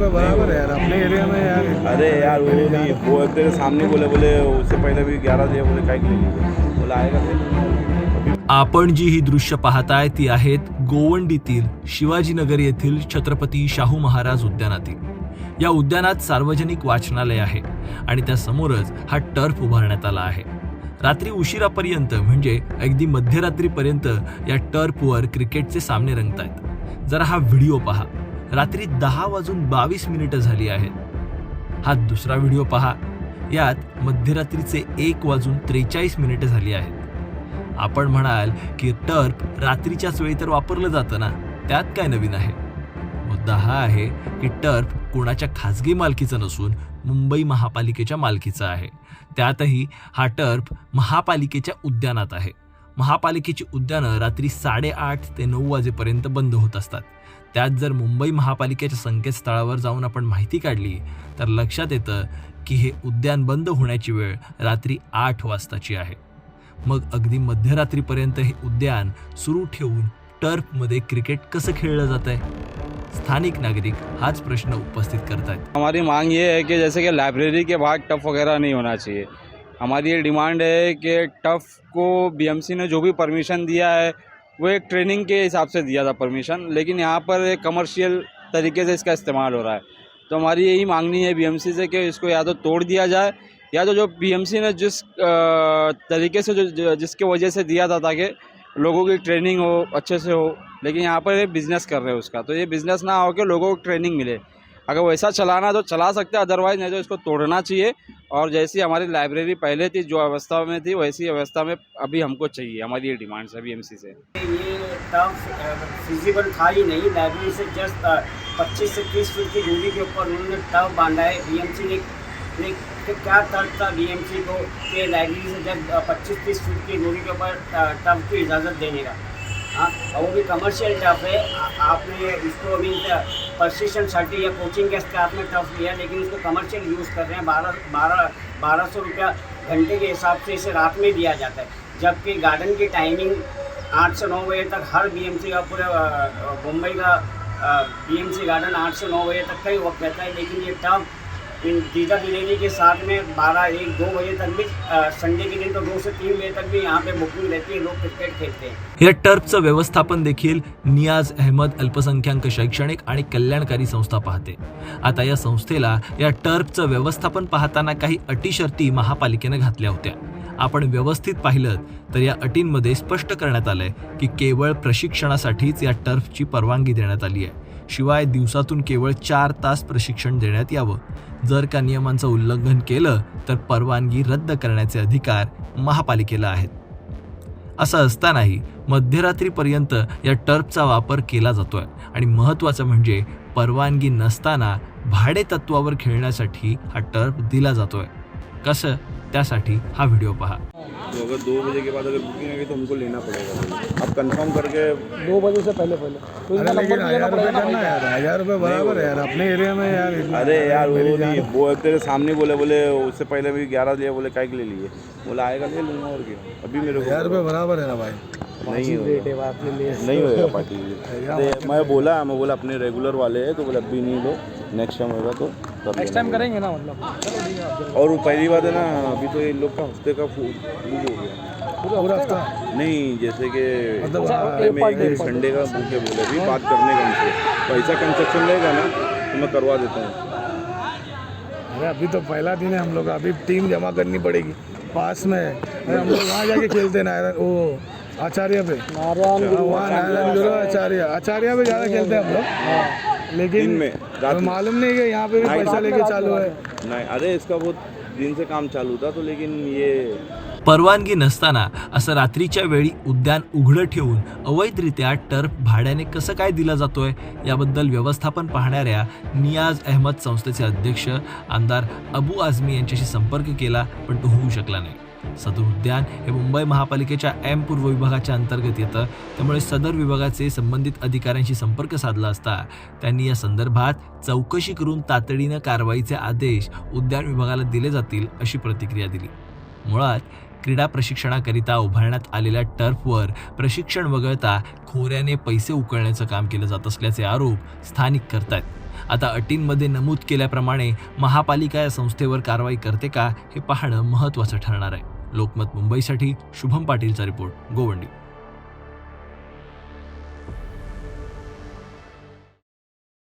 रुपये बराबर है यार अपने एरिया में यार। अरे यार वो भी वो तेरे सामने बोले बोले उससे पहले भी ग्यारह दिया बोले काय बोला आएगा फिर। आपण जी ही दृश्य पाहताय ती आहेत गोवंडीतील शिवाजीनगर येथील छत्रपती शाहू महाराज उद्यानातील. या उद्यानात सार्वजनिक वाचनालय आहे आणि त्या समोरच हा टर्फ उभारण्यात आला आहे. रात्री उशिरापर्यंत म्हणजे अगदी मध्यरात्रीपर्यंत या टर्फवर क्रिकेटचे सामने रंगत आहेत जरा हा व्हिडिओ पहा. रात्री दहा वाजून बावीस मिनिटं झाली आहेत. हा दुसरा व्हिडिओ पहा. यात मध्यरात्रीचे एक वाजून त्रेचाळीस मिनिटं झाली आहेत. आपण म्हणाल की टर्फ रात्रीच्याच वेळी तर वापरलं जातं ना? त्यात काय नवीन आहे? मुद्दा हा आहे की टर्फ कोणाच्या खाजगी मालकीचं नसून मुंबई महापालिकेच्या मालकीचा आहे. त्यातही हा टर्फ महापालिकेच्या उद्यानात आहे. महापालिकेची उद्यानं रात्री साडेआठ ते नऊ वाजेपर्यंत बंद होत असतात. त्यात जर मुंबई महापालिकेच्या संकेतस्थळावर जाऊन आपण माहिती काढली तर लक्षात येतं की हे उद्यान बंद होण्याची वेळ रात्री आठ वाजताची आहे. मग अगदी मध्यरात्रीपर्यंत हे उद्यान सुरू ठेवून टर्फमध्ये क्रिकेट कसं खेळलं जात आहे स्थानिक नागरिक हाच प्रश्न उपस्थित करतायत. हमारी मांग ये है कि जैसे कि लाइब्रेरी के बाहर टफ वगैरह नहीं होना चाहिए। हमारी ये डिमांड है कि टफ को बीएमसी ने जो भी परमिशन दिया है, वो एक ट्रेनिंग के हिसाब से दिया था परमिशन लेकिन यहाँ पर एक कमर्शियल तरीके से इसका इस्तेमाल हो रहा है। तो हमारी यही मांगनी है बीएमसी से कि इसको या तो तोड़ दिया जाए, या तो जो बीएमसी ने जिस तरीके से जो जिसके वजह से दिया था ताकि लोगों की ट्रेनिंग हो, अच्छे से हो, लेकिन यहाँ पर ये बिज़नेस कर रहे हैं उसका। तो ये बिज़नेस ना हो के लोगों को ट्रेनिंग मिले। अगर वैसा चलाना तो चला सकते हैं अदरवाइज़ नहीं तो इसको तोड़ना चाहिए। और जैसी हमारी लाइब्रेरी पहले थी, जो अवस्था में थी, वैसी अवस्था में अभी हमको चाहिए, हमारी ये डिमांड है बी से। ये टर्फ फिजिबल था ही नहीं। लाइब्रेरी से जस्ट पच्चीस से तीस फीट की दूरी के ऊपर उन्होंने टर्फ बांधा है बीएमसी ने क्या तर्क था बीएमसी को कि लाइब्रेरी से पच्चीस तीस फीट की दूरी के ऊपर टर्फ की इजाज़त देने का? हाँ वो भी कमर्शियल टफ है। आपने इसको अभी प्रशिक्षणसाठी या कोचिंग के इसके आपने टर्फ लिया लेकिन इसको कमर्शियल यूज़ कर रहे हैं। बारह बारह बारह सौ रुपया घंटे के हिसाब से इसे रात में दिया जाता है, जबकि गार्डन की टाइमिंग आठ से नौ बजे तक हर बीएमसी का पूरे मुंबई का बीएमसी गार्डन आठ से नौ बजे तक का ही वक्त रहता है, लेकिन ये टर्म इन डीजा के साथ में बारह एक दो बजे तक भी संडे के दिन तो दो से तीन बजे तक भी यहाँ पे बुकिंग रहती है लोग क्रिकेट खेलते हैं। या टर्फचं व्यवस्थापन देखील नियाज अहमद अल्पसंख्याक शैक्षणिक आणि कल्याणकारी संस्था पाहते. आता या संस्थेला या टर्फचं व्यवस्थापन पाहताना काही अटी शर्ती महापालिकेनं घातल्या होत्या. आपण व्यवस्थित पाहिलं तर या अटींमध्ये स्पष्ट करण्यात आलंय की केवळ प्रशिक्षणासाठीच या टर्फची परवानगी देण्यात आली आहे. शिवाय दिवसातून केवळ चार तास प्रशिक्षण देण्यात यावं. जर का नियमांचं उल्लंघन केलं तर परवानगी रद्द करण्याचे अधिकार महापालिकेला आहेत. असं असतानाही मध्यरात्रीपर्यंत या टर्फचा वापर केला जातोय. आणि महत्त्वाचं म्हणजे परवानगी नसताना भाडे तत्वावर खेळण्यासाठी हा टर्फ दिला जातोय. कसं? त्यासाठी हा व्हिडिओ पहा. तो अगर दो बजे के बाद अगर बुकिंग होगी तो हमको लेना पड़ेगा। अब कंफर्म करके दो बजे से पहले पहले। तो अरे लेकिन हज़ार रुपये करना यार। हज़ार रुपये बराबर है यार। अपने एरिया में यार अरे यार वो भी वो तेरे सामने बोले बोले उससे पहले भी ग्यारह दिया बोले काय के लिए लिए? बोला आएगा ले लूँगा और क्या? अभी मेरे हज़ार रुपये बराबर है ना भाई। नहीं होगा। नहीं होगा पार्टी मैं बोला मैं बोला अपने रेगुलर वाले हैं तो बोले अभी नहीं लो नेक्स्ट टाइम होगा तो। नेक्स्ट टाइम करेंगे ना मतलब। और वो पहली बात है ना अभी तो इन लोग का हफ़्ते का फ़ूड हो गया। पूरा हफ़्ता नहीं जैसे कि मतलब हफ़्ते में एक दिन संडे का भूखे बोले अभी बात करने का उनसे पैसा कंस्ट्रक्शन रहेगा ना तो मैं करवा देता हूँ। अरे अभी तो पहला दिन है हम लोग अभी टीम जमा करनी पड़ेगी। पास में अरे हम लोग वहाँ जाके खेलते हैं नारायण वो आचार्य पे। हाँ, वहाँ नारायण गुरु आचार्य। आचार्य पे ज़्यादा खेलते हैं हम लोग। लेकिन रात। मालूम नहीं कि यहाँ पे भी पैसा। लेके चालू है नहीं अरे इसका बहुत दिन से काम चालू था तो लेकिन ये परवानगी नसताना असं रात्रीच्या वेळी उद्यान उघडं ठेवून अवैधरित्या टर्फ भाड्याने कसं काय दिला जातोय याबद्दल व्यवस्थापन पाहणाऱ्या नियाज अहमद संस्थेचे अध्यक्ष आमदार अबू आझमी यांच्याशी संपर्क केला पण तो होऊ शकला नाही सदर उद्यान हे मुंबई महापालिकेच्या एम पूर्व विभागाच्या अंतर्गत येतं. त्यामुळे सदर विभागाचे संबंधित अधिकाऱ्यांशी संपर्क साधला असता. त्यांनी या संदर्भात चौकशी करून तातडीनं कारवाईचे आदेश उद्यान विभागाला दिले जातील अशी प्रतिक्रिया दिली. मुळात क्रीडा प्रशिक्षणाकरिता उभारण्यात आलेल्या टर्फवर प्रशिक्षण वगळता खोऱ्याने पैसे उकळण्याचं काम केलं जात असल्याचे आरोप स्थानिक करतायत. आता अटींमध्ये नमूद केल्याप्रमाणे महापालिका या संस्थेवर कारवाई करते का हे पाहणं महत्त्वाचं ठरणार आहे. लोकमत मुंबईसाठी शुभम पाटीलचा रिपोर्ट गोवंडी.